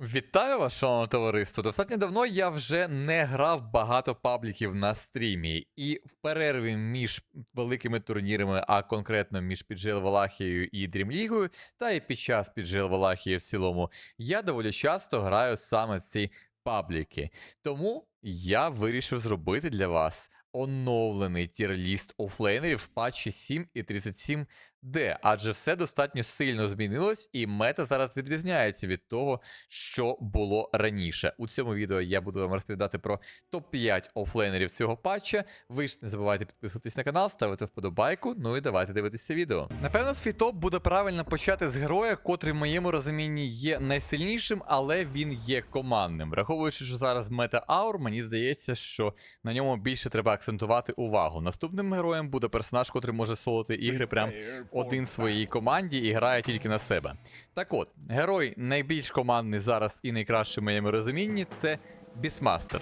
Вітаю вас, шановне товариство. Достатньо давно я вже не грав багато пабліків на стрімі, і в перерві між великими турнірами, а конкретно між Піджел Валахією і Дрімлігою, та і під час Піджел Валахії в цілому, я доволі часто граю саме ці пабліки. Тому я вирішив зробити для вас оновлений тір-ліст офлейнерів в патчі 7 і 37 d адже все достатньо сильно змінилось, і мета зараз відрізняється від того, що було раніше. У цьому відео я буду вам розповідати про топ-5 офлейнерів цього патча. Ви ж не забувайте підписуватись на канал, ставити вподобайку. Ну і давайте дивитися відео. Напевно, свій топ буде правильно почати з героя, котрий в моєму розумінні є найсильнішим, але він є командним. Враховуючи, що зараз мета аур, мені здається, що на ньому більше треба акцентувати увагу. Наступним героєм буде персонаж, котрий може солити ігри прям один своїй команді і грає тільки на себе. Так от, герой найбільш командний зараз і найкращий в моєму розумінні це Бісмастер.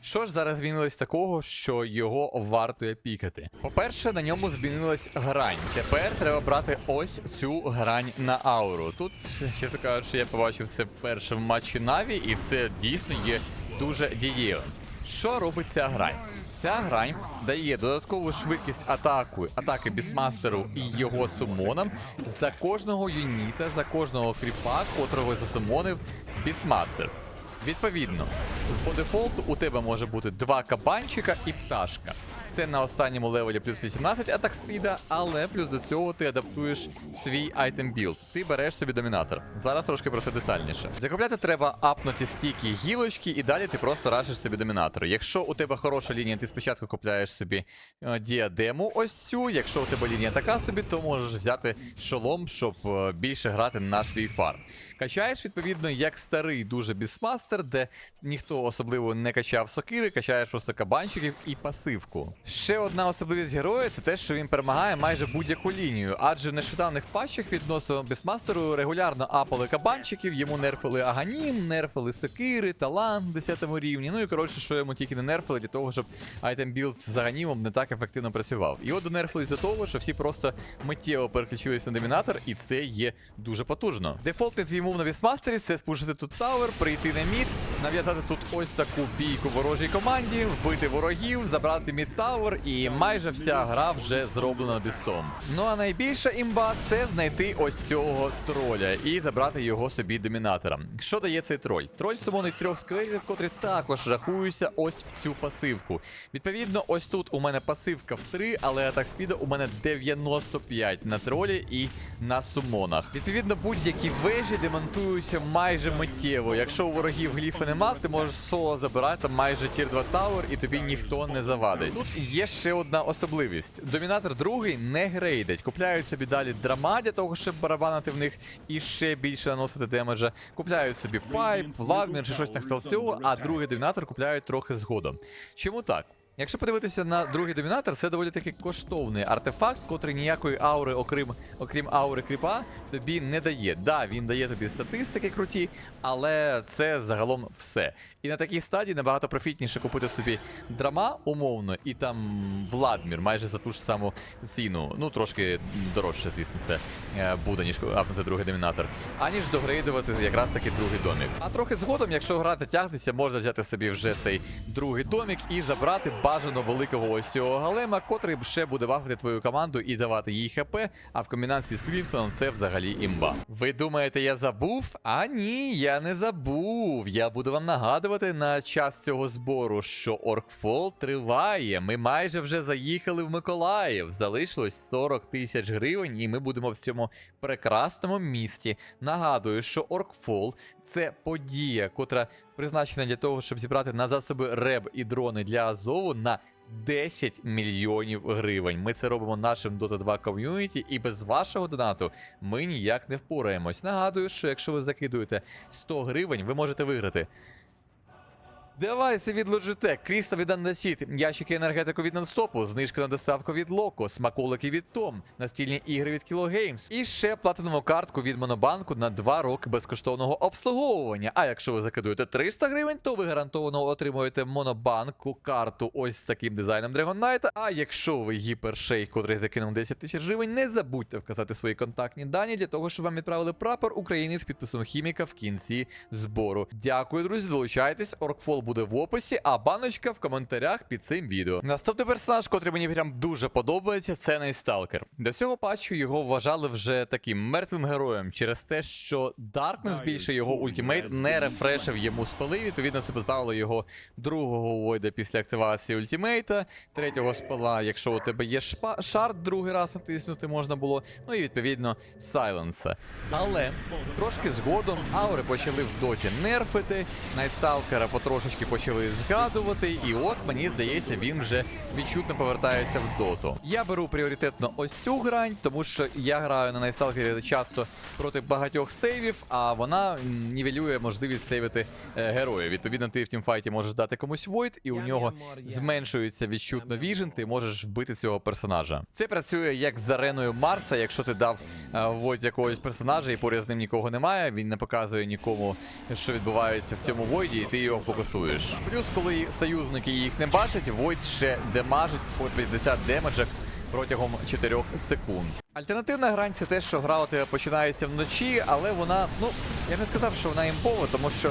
Що ж зараз змінилось такого, що його вартує пікати? По-перше, на ньому змінилась грань. Тепер треба брати ось цю грань на ауру. Тут, чесно кажучи, я побачив це вперше в матчі Наві, і це дійсно є дуже дієвим. Що робить ця грань? Ця грань дає додаткову швидкість атаку, атаки бісмастеру і його сумонам за кожного юніта, за кожного кріпа, котрого засумонив бісмастер. Відповідно, по дефолту у тебе може бути два кабанчика і пташка. Це на останньому левелі плюс 18 атак спіда, але плюс до цього ти адаптуєш свій айтем білд. Ти береш собі домінатор. Зараз трошки про це детальніше. Закупляти треба апнуті стійкі гілочки, і далі ти просто рашиш собі домінатор. Якщо у тебе хороша лінія, ти спочатку купляєш собі е, діадему ось цю. Якщо у тебе лінія така собі, то можеш взяти шолом, щоб е, більше грати на свій фарм. Качаєш, відповідно, як старий дуже бісмастер, де ніхто особливо не качав сокири, качаєш просто кабанчиків і пасивку. Ще одна особливість героя це те, що він перемагає майже будь-яку лінію, адже в нещодавних патчах відносно бісмастеру регулярно апали кабанчиків, йому нерфили аганім, нерфили сокири, талант 10 рівні. Ну і коротше, що йому тільки не нерфили для того, щоб айтем білд з аганімом не так ефективно працював. І от донерфились до того, що всі просто миттєво переключились на домінатор, і це є дуже потужно. Дефолтний твій мув на бісмастері це спушити тут тавер, прийти на мід, нав'язати тут ось таку бійку ворожій команді, вбити ворогів, забрати мід тавер, і майже вся гра вже зроблена бістом. Ну а найбільша імба це знайти ось цього троля і забрати його собі домінатором. Що дає цей троль? Троль сумонить трьох скелетів, котрі також рахуються ось в цю пасивку. Відповідно, ось тут у мене пасивка в 3, але атак спіда у мене 95 на тролі і на сумонах. Відповідно, будь-які вежі демонтуються майже миттєво. Якщо у ворогів гліфи нема, ти можеш соло забирати майже тір 2 тауер, і тобі ніхто не завадить. Тут є ще одна особливість: домінатор другий не грейдить. Купляють собі далі драма для того, щоб барабанити в них і ще більше наносити демеджа. Купляють собі пайп, владмір чи щось на хтось а другий домінатор купляють трохи згодом. Чому так? Якщо подивитися на другий домінатор, це доволі таки коштовний артефакт, котрий ніякої аури, окрім окрім аури кріпа, тобі не дає. Да, він дає тобі статистики круті, але це загалом все. І на такій стадії набагато профітніше купити собі драма умовно, і там Владмір майже за ту ж саму ціну. Ну трошки дорожче, звісно, це е, буде, ніж апнути другий домінатор, аніж догрейдувати якраз таки другий домік. А трохи згодом, якщо гра затягнеться, можна взяти собі вже цей другий домік і забрати бажано великого ось цього голема, котрий ще буде вахати твою команду і давати їй хп, а в комбінації з Крімсоном це взагалі імба. Ви думаєте, я забув? А ні, я не забув. Я буду вам нагадувати на час цього збору, що Оркфол триває. Ми майже вже заїхали в Миколаїв. Залишилось 40 тисяч гривень, і ми будемо в цьому прекрасному місті. Нагадую, що Оркфол це подія, котра призначена для того, щоб зібрати на засоби реб і дрони для Азову на 10 мільйонів гривень. Ми це робимо нашим Dota 2 ком'юніті, і без вашого донату ми ніяк не впораємось. Нагадую, що якщо ви закидуєте 100 гривень, ви можете виграти Девайси від Logitech, крісло від Andesит, ящики енергетику від Нонстопу, знижка на доставку від Loco, смаколики від Tom, настільні ігри від Games і ще платинову картку від Монобанку на 2 роки безкоштовного обслуговування. А якщо ви закидуєте 300 гривень, то ви гарантовано отримуєте Монобанку карту ось з таким дизайном Dragon Knight. А якщо ви гіпершейк, котрий закинув 10 тисяч гривень, не забудьте вказати свої контактні дані для того, щоб вам відправили прапор України з підписом хіміка в кінці збору. Дякую, друзі, долучайтесь. Оркфол буде в описі, а баночка в коментарях під цим відео. Наступний персонаж, котрий мені прям дуже подобається, це Найсталкер. До цього патчу його вважали вже таким мертвим героєм через те, що Даркнес більше його ультимейт не рефрешив йому спали. Відповідно, це позбавило його другого войда після активації ультимейта, третього спала, якщо у тебе є шпа- шард, другий раз натиснути можна було. Ну і відповідно сайленса. Але трошки згодом аури почали в доті нерфити, Найтсталкера потрошечки почали згадувати, і от мені здається, він вже відчутно повертається в доту. Я беру пріоритетно ось цю грань, тому що я граю на Найтсталкері часто проти багатьох сейвів, а вона нівелює можливість сейвити е, героя. Відповідно, ти в тімфайті можеш дати комусь войд, і у нього зменшується відчутно віжен, ти можеш вбити цього персонажа. Це працює як з ареною Марса, якщо ти дав е, войд якогось персонажа і поряд з ним нікого немає, він не показує нікому, що відбувається в цьому войді, і ти його фокусуєш. Плюс, коли союзники їх не бачать, Войт ще демажить по 50 демеджах протягом 4 секунд. Альтернативна грань це те, що гра у тебе починається вночі, але вона, ну, я не сказав, що вона імпова, тому що.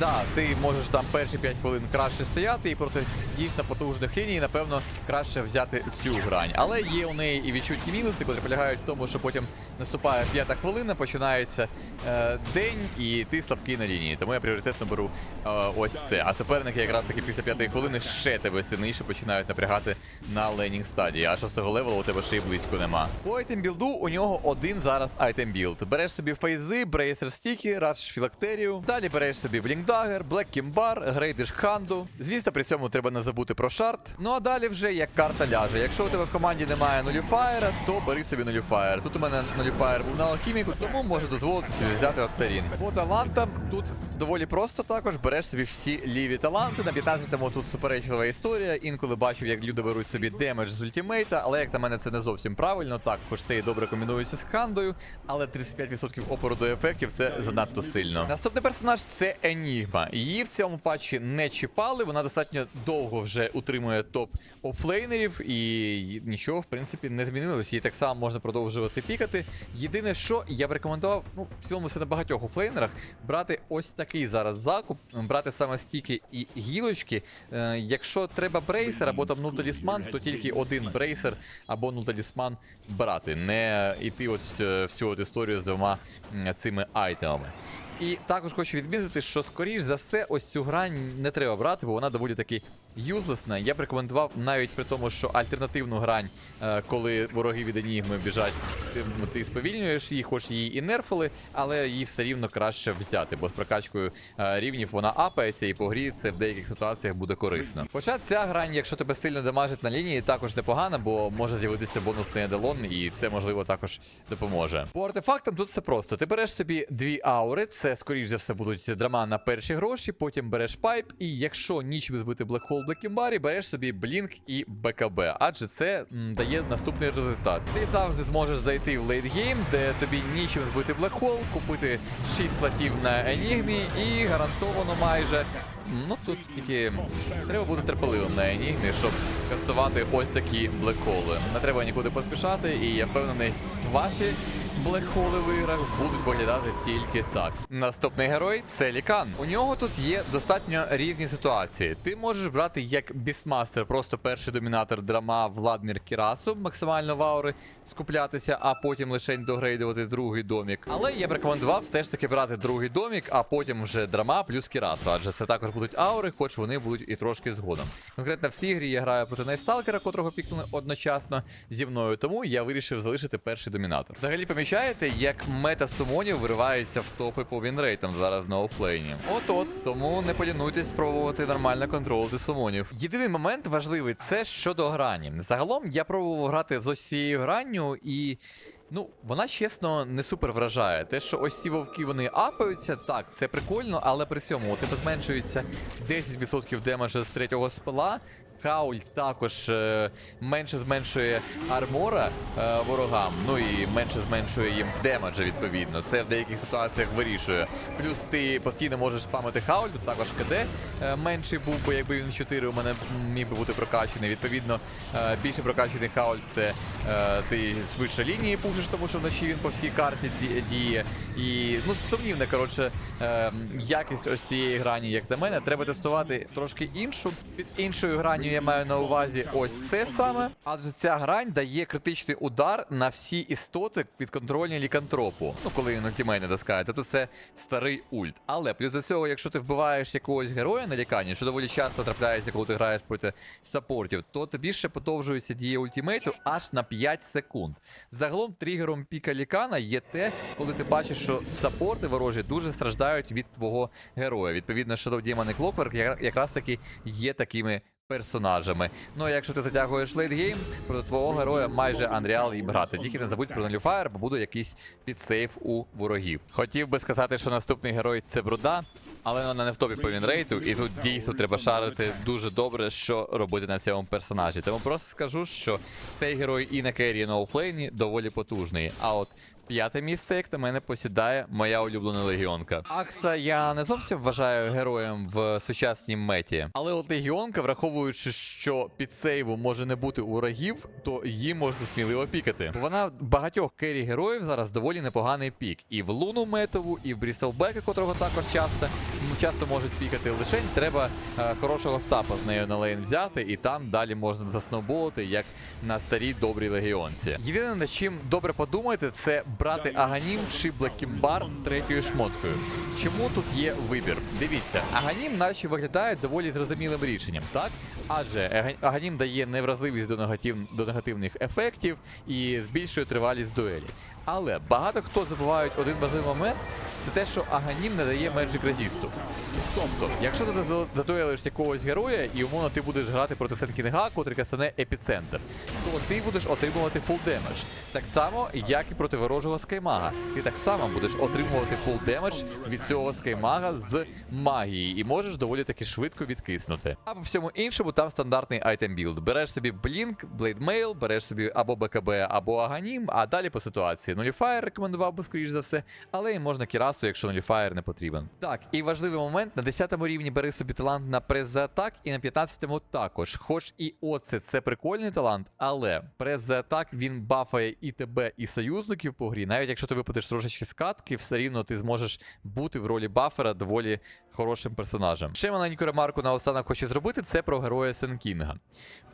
Да, ти можеш там перші 5 хвилин краще стояти, і проти дійсно потужних ліній, напевно, краще взяти цю грань. Але є у неї і відчутні мінуси, котрі полягають в тому, що потім наступає п'ята хвилина, починається е, день, і ти слабкий на лінії. Тому я пріоритетно беру е, ось це. А суперники якраз таки після п'ятої хвилини ще тебе сильніше починають напрягати на ленінг стадії. А шостого левелу у тебе ще й близько нема. По айтем білду у нього один зараз айтем білд. Береш собі фейзи, брейсер стіки, радж філактерію. Далі береш собі блінкдагер, блек кімбар, грейдиш ханду. Звісно, при цьому треба не забути про шарт. Ну а далі вже як карта ляже. Якщо у тебе в команді немає нуліфаєра, то бери собі нуліфаєр. Тут у мене нуліфаєр був на алхіміку, тому можу дозволити собі взяти Октарін. По талантам тут доволі просто також береш собі всі ліві таланти. На 15-му тут суперечлива історія. Інколи бачив, як люди беруть собі демедж з ультимейта, але як на мене це не зовсім правильно. Так, хоч це і добре комбінується з хандою, але 35% опору до ефектів це занадто сильно. Наступний персонаж це Енігма. Її в цьому патчі не чіпали. Вона достатньо довго вже утримує топ офлейнерів, і нічого, в принципі, не змінилось. Її так само можна продовжувати пікати. Єдине, що я б рекомендував, ну, в цілому це на багатьох офлейнерах, брати ось такий зараз закуп, брати саме стіки і гілочки. Е, якщо треба брейсер або там нуль-талісман, то тільки один брейсер або нуль-талісман брати, не йти ось е, всю от історію з двома цими айтемами. І також хочу відмітити, що скоріш за все, ось цю грань не треба брати, бо вона доволі таки юзлесна. Я б рекомендував навіть при тому, що альтернативну грань, е, коли вороги від енігми біжать, ти, сповільнюєш її, хоч її і нерфили, але її все рівно краще взяти, бо з прокачкою е, рівнів вона апається, і по грі це в деяких ситуаціях буде корисно. Хоча ця грань, якщо тебе сильно дамажить на лінії, також непогана, бо може з'явитися бонусний еделон, і це можливо також допоможе. По артефактам тут все просто. Ти береш собі дві аури, це скоріш за все будуть драма на перші гроші, потім береш пайп, і якщо нічим збити блекхол в Блекімбарі, береш собі блінк і БКБ, адже це м, дає наступний результат. Ти завжди зможеш зайти в лейтгейм, де тобі нічим збити блекхол, купити 6 слотів на Енігмі і гарантовано майже. Ну тут тільки треба бути терпеливим на Енігмі, щоб кастувати ось такі блекхоли. Не треба нікуди поспішати, і я впевнений, ваші блекхоли в іграх будуть виглядати тільки так. Наступний герой це Лікан. У нього тут є достатньо різні ситуації. Ти можеш брати як бісмастер, просто перший домінатор драма Владмір Кірасу, максимально в аури скуплятися, а потім лише догрейдувати другий домік. Але я б рекомендував все ж таки брати другий домік, а потім вже драма плюс Кірасу, адже це також будуть аури, хоч вони будуть і трошки згодом. Конкретно в цій грі я граю проти Найсталкера, котрого пікнули одночасно зі мною, тому я вирішив залишити перший домінатор. Взагалі помічаю. Помічаєте, як мета сумонів виривається в топи по вінрейтам зараз на офлейні. От-от, тому не полінуйтесь спробувати нормально контролити сумонів. Єдиний момент важливий це щодо грані. Загалом я пробував грати з ось гранню і. Ну, вона чесно не супер вражає. Те, що ось ці вовки вони апаються, так, це прикольно, але при цьому у зменшується 10% демеджа з третього спела. Хауль також е, менше зменшує армора е, ворогам, ну і менше зменшує їм демеджа, відповідно. Це в деяких ситуаціях вирішує. Плюс ти постійно можеш спамити хауль, тут також КД е, менший був би, якби він 4 у мене міг би бути прокачаний. Відповідно, більше прокачаний хауль це ти швидше лінії пушиш, тому що вночі він по всій карті діє. І ну сумнівне, коротше, якість ось цієї грані, як на мене, треба тестувати трошки іншу. Під іншою гранню я маю на увазі ось це саме. Адже ця грань дає критичний удар на всі істоти підконтрольні лікантропу. Ну, коли він ультимейт не доскає. Тобто це старий ульт. Але плюс до цього, якщо ти вбиваєш якогось героя на лікарні, що доволі часто трапляється, коли ти граєш проти саппортів, то тобі ще подовжується дія ультимейту аж на 5 секунд. Загалом тригером піка лікана є те, коли ти бачиш, що саппорти ворожі дуже страждають від твого героя. Відповідно, Shadow Demon і Clockwork якраз таки є такими. Персонажами. Ну а якщо ти затягуєш лейтгейм, проти твого героя майже Unreal їм грати. Тільки не забудь про Nullifier, бо буде якийсь підсейв у ворогів. Хотів би сказати, що наступний герой це бруда, але вона не в топі по вінрейту, і тут дійсно треба шарити дуже добре, що робити на цьому персонажі. Тому просто скажу, що цей герой і на керрі, і на офлейні доволі потужний. А от П'яте місце, як на мене, посідає моя улюблена легіонка. Акса я не зовсім вважаю героєм в сучасній меті, але от легіонка, враховуючи, що під сейву може не бути ворогів, то її можна сміливо пікати. Вона багатьох керрі героїв зараз доволі непоганий пік. І в луну метову, і в Брістелбека, котрого також часто часто можуть пікати. Лишень треба е, хорошого сапа з нею на лейн взяти, і там далі можна засноуболити, як на старій добрій легіонці. Єдине, над чим добре подумайте, це брати Аганім чи Блекімбар третьою шмоткою. Чому тут є вибір? Дивіться, Аганім наче виглядає доволі зрозумілим рішенням, так? Адже Аганім дає невразливість до, негатив... до негативних ефектів і збільшує тривалість дуелі. Але багато хто забувають один важливий момент, це те, що Аганім не дає Magic резісту. Тобто, якщо ти за- задуелиш якогось героя, і умовно ти будеш грати проти Сенкінга, котрий кастане епіцентр, то ти будеш отримувати фул демедж. Так само, як і проти ворожого скаймага. Ти так само будеш отримувати фул демедж від цього скаймага з магії, і можеш доволі таки швидко відкиснути. А по всьому іншому там стандартний айтем білд. Береш собі Blade Mail, береш собі або БКБ, або Аганім, а далі по ситуації. Нуліфаєр рекомендував би, скоріш за все, але і можна кірасу, якщо нуліфаєр не потрібен. Так, і важливий момент: на 10 рівні бери собі талант на прес за атак, і на 15-му також. Хоч і оце це прикольний талант, але прес за атак він бафає і тебе, і союзників по грі. Навіть якщо ти випадеш трошечки з катки, все рівно ти зможеш бути в ролі бафера доволі хорошим персонажем. Ще маленьку ремарку наостанок хочу зробити: це про героя Сенкінга.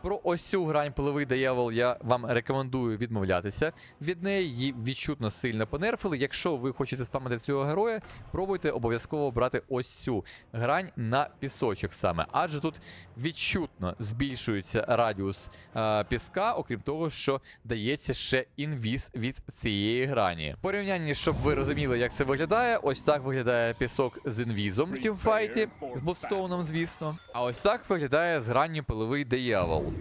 Про ось цю грань пиловий диявол я вам рекомендую відмовлятися. Від неї її відчутно сильно понерфили. Якщо ви хочете спамити цього героя, пробуйте обов'язково брати ось цю грань на пісочок саме. Адже тут відчутно збільшується радіус е, піска, окрім того, що дається ще інвіз від цієї грані. В порівнянні, щоб ви розуміли, як це виглядає, ось так виглядає пісок з інвізом в тімфайті, з бустоуном, звісно. А ось так виглядає з гранню пиловий диявол.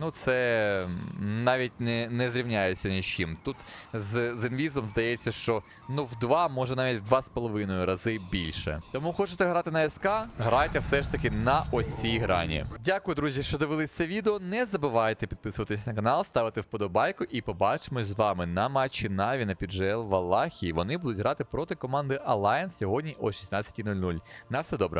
Ну, це навіть не, не зрівняється ні з чим. Тут з, з інвізом здається, що ну в два, може навіть в два з половиною рази більше. Тому хочете грати на СК, грайте все ж таки на ось цій грані. Дякую, друзі, що дивились це відео. Не забувайте підписуватись на канал, ставити вподобайку і побачимось з вами на матчі Наві на PGL Валахії. Вони будуть грати проти команди Alliance сьогодні о 16.00. На все добре.